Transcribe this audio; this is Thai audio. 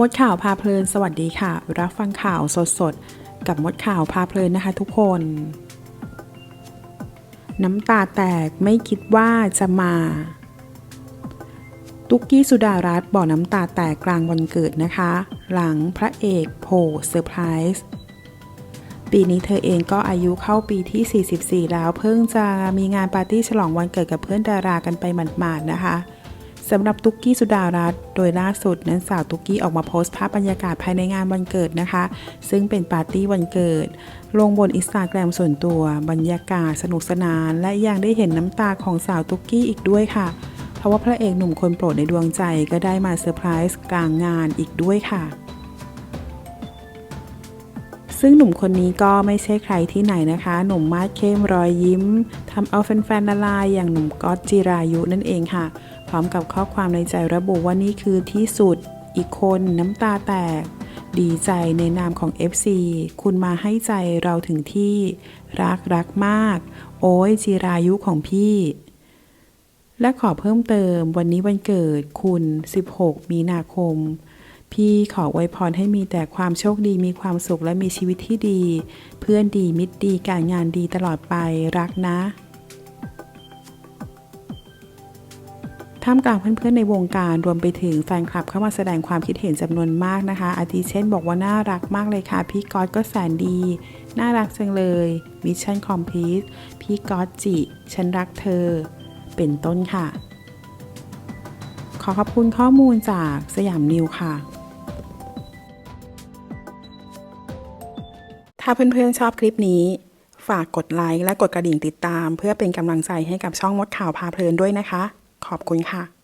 มดข่าวพาเพลินสวัสดีค่ะ รับฟังข่าวสดๆ กับมดข่าวพาเพลินนะคะทุกคน น้ำตาแตกไม่คิดว่าจะมา ตุกกี้สุดารัตน์บอกน้ำตาแตกกลางวันเกิดนะคะ หลังพระเอกโผล่เซอร์ไพรส์ปีนี้เธอเองก็อายุเข้าปีที่ 44 แล้วเพิ่งจะมีงานปาร์ตี้ฉลองวันเกิดกับเพื่อนดารากันไปหมาดๆนะคะ สำหรับตุกกี้สุดารัตน์โดยล่าสุดนั้นสาวตุกกี้ออกมาโพสต์ภาพบรรยากาศภายในงานวันเกิดนะคะ ซึ่งเป็นปาร์ตี้วันเกิด ลงบนอินสตาแกรมส่วนตัว บรรยากาศสนุกสนาน และยังได้เห็นน้ำตาของสาวตุกกี้อีกด้วยค่ะ เพราะว่าพระเอกหนุ่มคนโปรดในดวงใจก็ได้มาเซอร์ไพรส์กลางงานอีกด้วยค่ะ ซึ่งหนุ่มคนนี้ก็ไม่ใช่ใครที่ไหนนะคะ หนุ่มมาดเข้มรอยยิ้มทำเอาแฟนๆละลายอย่างหนุ่มก๊อตจิรายุนั่นเองค่ะ พร้อมกับข้อความในใจระบุว่านี่คือที่สุด อีกคนน้ำตาแตก ดีใจในนามของ FC คุณมาให้ใจเราถึงที่ รักรักมาก โอ้ยจิรายุของพี่และขอเพิ่มเติมวันนี้วันเกิดคุณ 16 มีนาคม พี่ขอไวยพรให้มีแต่ความโชคดีมีความสุขและมีชีวิตที่ดี เพื่อนดีมิตรดีการงานดีตลอดไปรักนะท่ามกลางเพื่อนๆในวงการรวมไปถึงแฟนคลับเข้ามาแสดงความคิดเห็นจำนวนมากนะคะ อาทิเช่นบอกว่าน่ารักมากเลยค่ะ พี่ก๊อตก็แสนดี น่ารักจังเลยมิชชั่นคอมพลีทพี่ก๊อตจิ ฉันรักเธอ เป็นต้นค่ะ ขอขอบคุณข้อมูลจากสยามนิวค่ะ ถ้าเพื่อนๆชอบคลิปนี้ ฝากกดไลค์และกดกระดิ่งติดตาม เพื่อเป็นกำลังใจให้กับช่องมดข่าวพาเพลินด้วยนะคะ ขอบคุณค่ะ